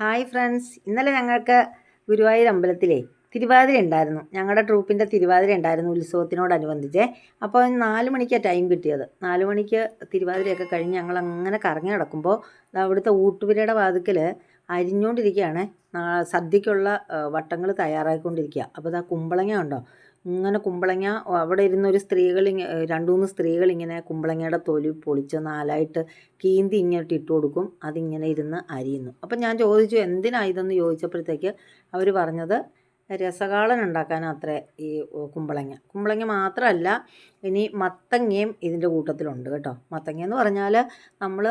Hi friends. ഇന്നലെ ഞങ്ങൾക്ക് ഗുരുവായൂർ അമ്പലത്തിലെ തിരുവാതിര ഉണ്ടായിരുന്നു. ഞങ്ങളുടെ ട്രൂപ്പിന്റെ തിരുവാതിര ഉണ്ടായിരുന്നു ഉത്സവത്തിനോടനുബന്ധിച്ച്. അപ്പോൾ നാല് മണിക്കാണ് ടൈം കിട്ടിയത്. നാല് മണിക്ക് തിരുവാതിരയൊക്കെ കഴിഞ്ഞ് ഞങ്ങൾ അങ്ങനെ കറങ്ങി നടക്കുമ്പോൾ അവിടുത്തെ ഊട്ടുപുരയുടെ വാതിക്കൽ അരിഞ്ഞുകൊണ്ടിരിക്കുകയാണ്. സദ്യക്കുള്ള വട്ടങ്ങൾ തയ്യാറായിക്കൊണ്ടിരിക്കുക. അപ്പോൾ ഇതാ കുമ്പളങ്ങ ഉണ്ടോ? ഇങ്ങനെ കുമ്പളങ്ങ അവിടെ ഇരുന്ന ഒരു സ്ത്രീകൾ രണ്ടുമൂന്ന് രണ്ട് മൂന്ന് സ്ത്രീകൾ ഇങ്ങനെ കുമ്പളങ്ങയുടെ തൊലി പൊളിച്ച് നാലായിട്ട് കീന്തി ഇങ്ങോട്ട് ഇട്ട് കൊടുക്കും. അതിങ്ങനെ ഇരുന്ന് അരിയുന്നു. അപ്പം ഞാൻ ചോദിച്ചു എന്തിനാ ഇതെന്ന് ചോദിച്ചപ്പോഴത്തേക്ക് അവർ പറഞ്ഞത് രസകാളൻ ഉണ്ടാക്കാനും അത്രേ ഈ കുമ്പളങ്ങ. കുമ്പളങ്ങ മാത്രമല്ല ഇനി മത്തങ്ങയും ഇതിന്റെ കൂട്ടത്തിലുണ്ട് കേട്ടോ. മത്തങ്ങ എന്ന് പറഞ്ഞാൽ നമ്മൾ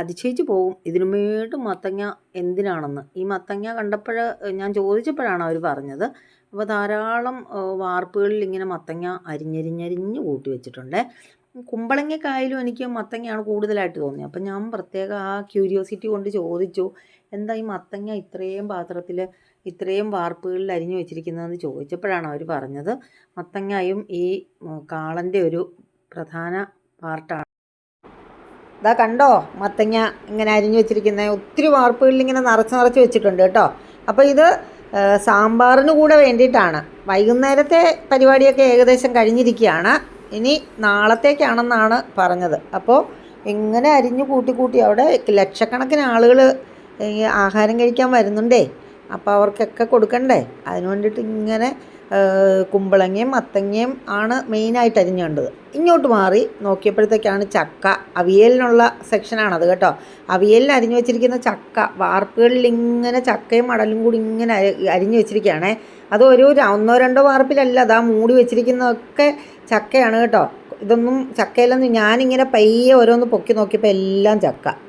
അതിശയിച്ച് പോകും. ഇതിനു വേണ്ടി മത്തങ്ങ എന്തിനാണെന്ന്. ഈ മത്തങ്ങ കണ്ടപ്പോൾ ഞാൻ ചോദിച്ചപ്പോഴാണ് അവർ പറഞ്ഞത്. അപ്പോൾ ധാരാളം വാർപ്പുകളിൽ ഇങ്ങനെ മത്തങ്ങ അരിഞ്ഞരിഞ്ഞരിഞ്ഞ് കൂട്ടി വെച്ചിട്ടുണ്ട്. കുമ്പളങ്ങക്കായാലും എനിക്ക് മത്തങ്ങയാണ് കൂടുതലായിട്ട് തോന്നിയത്. അപ്പം ഞാൻ പ്രത്യേകം ആ ക്യൂരിയോസിറ്റി കൊണ്ട് ചോദിച്ചു എന്താ ഈ മത്തങ്ങ ഇത്രയും പാത്രത്തിൽ ഇത്രയും വാർപ്പുകളിൽ അരിഞ്ഞു വെച്ചിരിക്കുന്നതെന്ന് ചോദിച്ചപ്പോഴാണ് അവർ പറഞ്ഞത്. മത്തങ്ങയും ഈ കാളന്റെ ഒരു പ്രധാന പാർട്ടാണ്. ഇതാ കണ്ടോ? മത്തങ്ങ ഇങ്ങനെ അരിഞ്ഞു വെച്ചിരിക്കുന്നത് ഒത്തിരി വാർപ്പുകളിൽ ഇങ്ങനെ നിറച്ച് നിറച്ച് വെച്ചിട്ടുണ്ട് കേട്ടോ. അപ്പോൾ ഇത് സാമ്പാറിന് കൂടെ വേണ്ടിയിട്ടാണ്. വൈകുന്നേരത്തെ പരിപാടിയൊക്കെ ഏകദേശം കഴിഞ്ഞിരിക്കുകയാണ്. ഇനി നാളത്തേക്കാണെന്നാണ് പറഞ്ഞത്. അപ്പോൾ ഇങ്ങനെ അരിഞ്ഞു കൂട്ടി കൂട്ടി അവിടെ ലക്ഷക്കണക്കിന് ആളുകൾ ആഹാരം കഴിക്കാൻ വരുന്നുണ്ടേ? അപ്പോൾ അവർക്കൊക്കെ കൊടുക്കണ്ടേ? അതിന് വേണ്ടിയിട്ട് ഇങ്ങനെ കുമ്പളങ്ങയും മത്തങ്ങയും ആണ് മെയിനായിട്ട് അരിഞ്ഞേണ്ടത്. ഇങ്ങോട്ട് മാറി നോക്കിയപ്പോഴത്തേക്കാണ് ചക്ക. അവിയലിനുള്ള സെക്ഷനാണത് കേട്ടോ. അവിയലിന് അരിഞ്ഞു വെച്ചിരിക്കുന്ന ചക്ക വാർപ്പുകളിൽ ഇങ്ങനെ ചക്കയും മടലും കൂടി ഇങ്ങനെ അരി- അരിഞ്ഞു വെച്ചിരിക്കുകയാണേ. അത് ഒരു ഒന്നോ രണ്ടോ വാർപ്പിലല്ല അതാ മൂടി വെച്ചിരിക്കുന്നതൊക്കെ ചക്കയാണ് കേട്ടോ. ഇതൊന്നും ചക്കയിലൊന്നും ഞാനിങ്ങനെ പയ്യെ ഓരോന്ന് പൊക്കി നോക്കിയപ്പോൾ എല്ലാം ചക്ക.